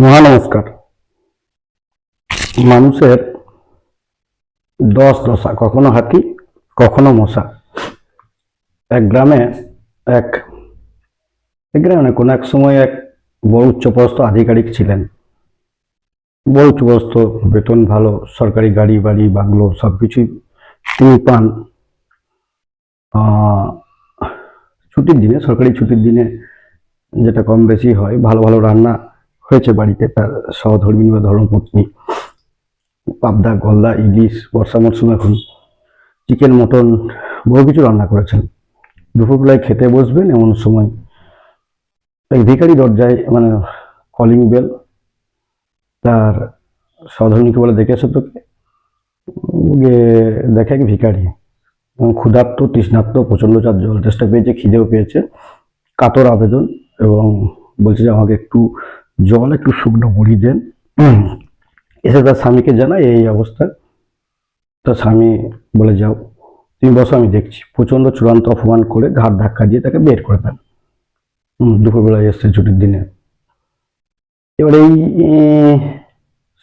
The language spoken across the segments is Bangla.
মহা নমস্কার মানুষের দশ দশা, কখনো হাতি, কখনো মশা। এক গ্রামে এক এক গ্রামে কোনো এক সময় এক বড় উচ্চপদস্থ আধিকারিক ছিলেন। বড় উচ্চপদস্থ, বেতন ভালো, সরকারি গাড়ি বাড়ি, বাংলো সব কিছুই তিনি পান। ছুটির দিনে, সরকারি ছুটির দিনে যেটা কম বেশি হয়, ভালো ভালো রান্না হয়েছে বাড়িতে তার সহধর্মিনী বা ধর্মপত্নী। পাবদা, গলদা, ইলিশ, বর্ষা মরশুম এখন চিকেন মটন বহু কিছু রান্না করেছেন। দুপুরবেলায় খেতে বসবেন এমন সময় এক ভিখারি দরজায় মানে কলিং বেল তার সহধর্মীকে বলে, দেখে এসো তোকে। গিয়ে দেখে এক ভিখারি এবং ক্ষুধার্ত, তৃষ্ণার্ত, প্রচণ্ড চার জল চেষ্টা পেয়েছে, খিদেও পেয়েছে, কাতর আবেদন এবং বলছে যে, আমাকে একটু জল একটু শুকনো মুড়ি দেন। এসে তার স্বামীকে জানায় এই অবস্থা। তার স্বামী বলে যাও তুমি বসো আমি দেখছি। প্রচণ্ড চূড়ান্ত অপমান করে ঘাট ধাক্কা দিয়ে তাকে বের করে দেন। দুপুরবেলায় এসছে ছুটির দিনে। এবার এই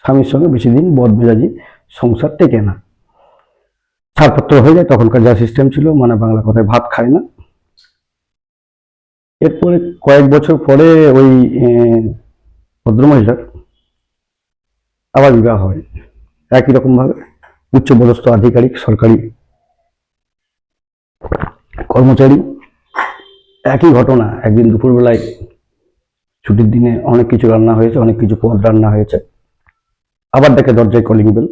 স্বামীর সঙ্গে বেশি দিন বদমেজাজি সংসার টেকে না। ছাড়পত্র হয়ে যায় তখনকার যা সিস্টেম ছিল মানে বাংলা কথায় ভাত খায় না। এরপরে কয়েক বছর পরে ওই ভদ্রমহিলার আবার বিবাহ হয়। একই রকম ভাবে উচ্চপদস্থ আধিকারিক, সরকারি কর্মচারী। একই ঘটনা, একদিন দুপুরবেলায় ছুটির দিনে অনেক কিছু রান্না হয়েছে, অনেক কিছু পদ রান্না হয়েছে। আবার দেখে দরজায় কলিং বেল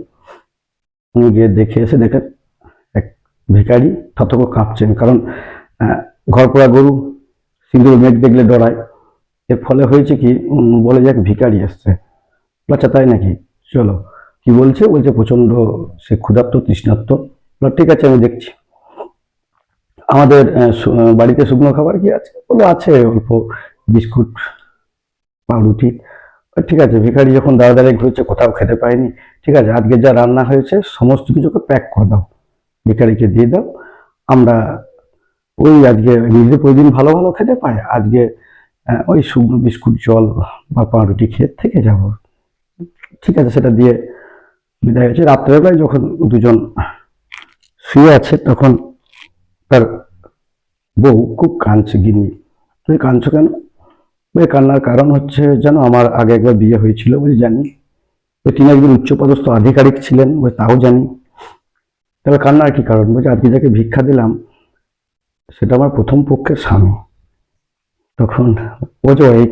উনি গিয়ে দেখে এসে দেখেন এক ভিখারি থতক কাঁপছেন, কারণ ঘর পোড়া গরু, সিঁদুর মেঘ দেখলে ডরায়। এর ফলে হয়েছে কি বলে যে এক ভিখারি আসছে আচ্ছা তাই নাকি? চলো। কি বলছে? বলছে প্রচণ্ড সে ক্ষুধার্ত, তৃষ্ণার্ত। ঠিক আছে, আমি দেখছি। আমাদের বাড়িতে শুকনো খাবার কি আছে? বলো, আছে অল্প বিস্কুট, পাউরুটি। ঠিক আছে, ভিখারি যখন দাঁড়াদাঁড়িয়ে ঘুরছে, কোথাও খেতে পায়নি। ঠিক আছে, আজকে যা রান্না হয়েছে, সমস্ত কিছুকে প্যাক করে দাও। ভিখারিকে দিয়ে দাও। আমরা ওই আজকে নিজে প্রতিদিন ভালো ভালো খেতে পায় আজকে ওই শুকনো বিস্কুট জল বা পাউরুটি খেয়ে থেকে যাব। ঠিক আছে, সেটা দিয়ে বিদায় হয়েছে। রাত্রেবেলায় যখন দুজন শুয়ে আছে, তখন তার বউ খুব কাঁদছে গিনি তুই কাঁদছো কেন? ওই কান্নার কারণ হচ্ছে যেন আমার আগে একবার বিয়ে হয়েছিল বলে জানি। ওই তিনি একজন উচ্চপদস্থ আধিকারিক ছিলেন ওই তাও জানি। তবে কান্নার কি কারণ? বলছে আজকে যাকে ভিক্ষা দিলাম, সেটা আমার প্রথম পক্ষের স্বামী। তখন বলছে "ও, এই